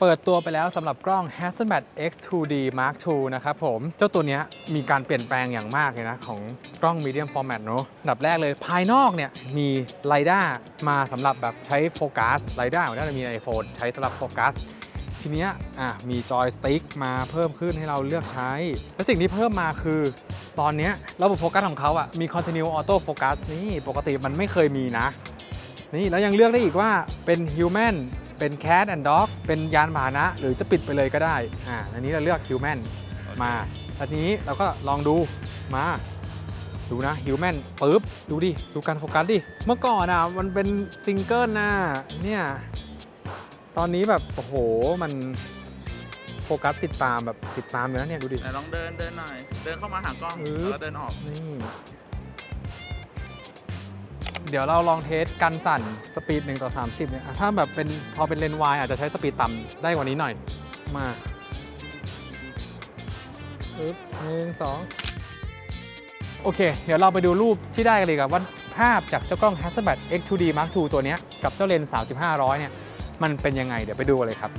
เปิดตัวไปแล้วสำหรับกล้อง Hasselblad X2D Mark II นะครับผม เจ้าตัวนี้มีการเปลี่ยนแปลงอย่างมากเลยนะ ของกล้อง medium format เนอะอันดับแรกเลยภายนอกเนี่ยมีไ i ด้ามาสำหรับแบบใช้โฟกัสไ i ด้าของน่าจะมีใน iPhone ใช้สำหรับโฟกัสทีเนี้ยอะมีจอยสติ๊กมาเพิ่มขึ้นให้เราเลือกใช้ และสิ่งที่เพิ่มมาคือ ตอนนี้ระบบโฟกัสของเขาอะมี continue auto focus นี่ปกติมันไม่เคยมีนะ นี่แล้วยังเลือกได้อีกว่าเป็น human เป็น cat and dog เป็นยานพาหนะ หรือจะปิดไปเลยก็ได้ อ่าอันนี้เราเลือก human มาทีนี้เราก็ลองดูมา ดูนะ human ปึ๊บ ดูดิ ดูการโฟกัสดิ เมื่อก่อนอะมันเป็นซิงเกิลนะเนี่ยตอนนี้แบบ โอ้โห มันโฟกัสติดตามแบบติดตามอยู่นะเนี่ย ดูดิ ไหนลองเดินเดินหน่อย เดินเข้ามาหากล้องอืมแล้วเดินออก นี่ เดี๋ยวเราลองเทสกันสั่นสปีด1ต่อ30เนี่ยอะถ้าแบบเป็นพอเป็นเลนวายอาจจะใช้สปีดต่ำได้กว่านี้หน่อย มาปึ๊บหนึ่งสองโอเค เดี๋ยวเราไปดูรูปที่ได้กันเลยกับว่าภาพจากเจ้ากล้อง Hasselblad X2D Mark II ตัวนี้กับเจ้าเลนส์3500เนี่ยมันเป็นยังไงเดี๋ยวไปดูกันเลยครับ